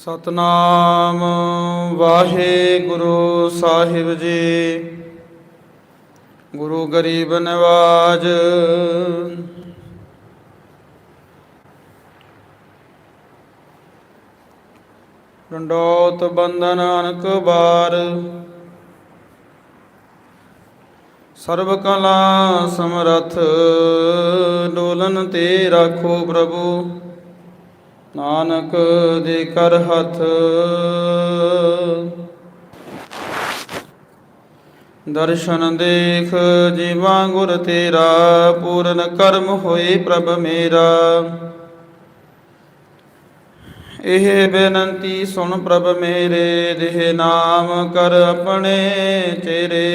ਸਤਨਾਮ ਵਾਹਿਗੁਰੂ ਸਾਹਿਬ ਜੀ। ਗੁਰੂ ਗਰੀਬ ਨਿਵਾਜ਼। ਡੰਡੋਤ ਬੰਧਨ ਅਨਕ ਬਾਰ। ਸਰਬ ਕਲਾ ਸਮਰਥ, ਡੋਲਨ ਤੇ ਰਾਖੋ ਪ੍ਰਭੂ। ਨਾਨਕ ਦੇ ਕਰ ਹੱਥ। ਦਰਸ਼ਨ ਦੇਖ ਜੀਵਾ ਗੁਰ ਤੇਰਾ, ਪੂਰਨ ਕਰਮ ਹੋਏ ਪ੍ਰਭ ਮੇਰਾ। ਇਹ ਬੇਨਤੀ ਸੁਣ ਪ੍ਰਭ ਮੇਰੇ ਦੇਹ ਨਾਮ ਕਰ ਆਪਣੇ ਚਿਹਰੇ।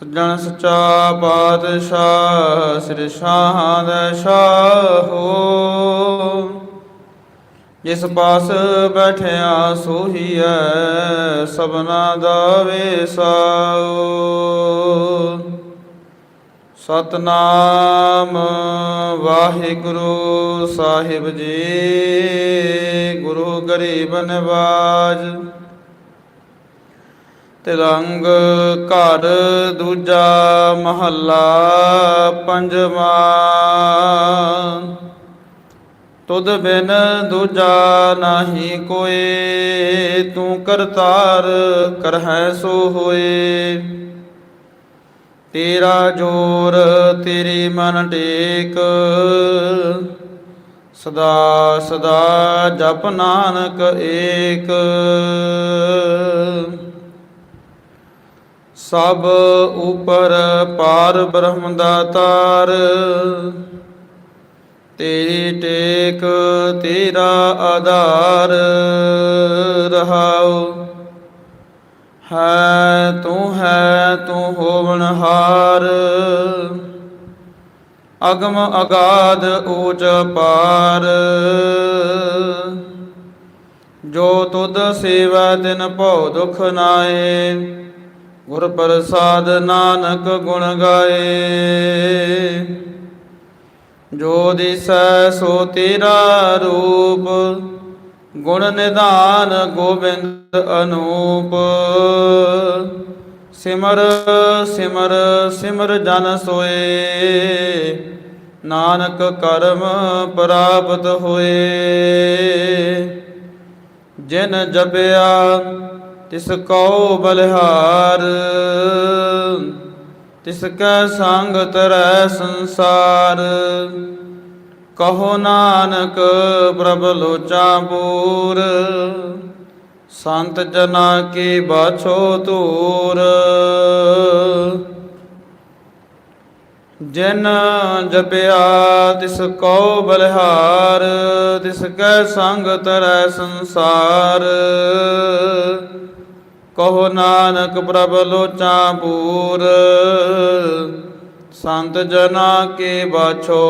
ਸੱਜਣ ਸੱਚਾ ਪਾਤਸ਼ਾਹ, ਸ੍ਰੀ ਸ਼ਾਹਾਂ ਦਾ ਸ਼ਾਹੋ ਜਿਸ ਪਾਸ ਬੈਠਿਆ ਸੋਹੀਐ, ਸਭਨਾ ਦਾ ਵੇਸਾਓ। ਸਤਨਾਮ ਵਾਹਿਗੁਰੂ ਸਾਹਿਬ ਜੀ, ਗੁਰੂ ਗਰੀਬ ਨਿਵਾਜ। ਤਿਰੰਗ ਘਰ ਦੂਜਾ ਮਹੱਲਾ ਪੰਜਵਾਂ। ਤੁਧ ਬਿਨ ਦੂਜਾ ਨਾਹੀ ਕੋਏ, ਤੂੰ ਕਰਤਾਰ ਕਰਹਿ ਸੋ ਹੋਏ। ਤੇਰਾ ਜੋਰ ਤੇਰੀ ਮਨ ਟੇਕ, ਸਦਾ ਸਦਾ ਜਪ ਨਾਨਕ ਏਕ। ਸਭ ਉਪਰ ਪਾਰ ਬ੍ਰਹਮ ਦਾਤਾਰ ਤੇਰੀ। ਟੇਕ ਤੇਰਾ ਆਧਾਰ ਰਹਾਉ। ਹੈ ਤੂੰ ਹੈ ਤੂੰ ਹੋਵਨ ਅਗਮ ਅਗਾਧ ਊਚ ਪਾਰ। ਜੋ ਤੁਧ ਸੇਵਾ ਦਿਨ ਭਉ ਦੁਖ ਨਾਏ ਗੁਰ ਪ੍ਰਸਾਦ ਨਾਨਕ ਗੁਣ ਗਾਏ। ਜੋ ਦਿਸੈ ਸੋ ਤੇਰਾ ਰੂਪ, ਗੁਣ ਨਿਧਾਨ ਗੋਬਿੰਦ ਅਨੂਪ। ਸਿਮਰ ਸਿਮਰ ਸਿਮਰ ਜਨ ਸੋਏ, ਨਾਨਕ ਕਰਮ ਪ੍ਰਾਪਤ ਹੋਏ। ਜਿਨ ਜਪਿਆ ਤਿਸ ਕਉ ਬਲਿਹਾਰ, ਤਿਸ ਕੈ ਸੰਗ ਤਰੈ ਸੰਸਾਰ। ਕਹੋ ਨਾਨਕ ਪ੍ਰਭ ਲੋਚਾ ਪੂਰ, ਸੰਤ ਜਨਾ ਕੀ ਬਾਛੋ ਤੂਰ ਜਿਨ ਜਪਿਆ ਤਿਸ ਕਉ ਬਲਿਹਾਰ, ਤਿਸ ਕੈ ਸੰਗ ਤਰੈ ਸੰਸਾਰ। ਕਹੋ ਨਾਨਕ ਪ੍ਰਭ ਲੋਚਾ ਪੂਰ, ਸੰਤ ਜਨਾ ਕੇ ਬਾਛੋ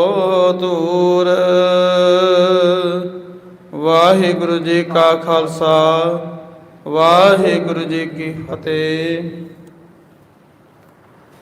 ਤੂਰ ਵਾਹਿਗੁਰੂ ਜੀ ਕਾ ਖਾਲਸਾ, ਵਾਹਿਗੁਰੂ ਜੀ ਕੀ ਫਤਿਹ।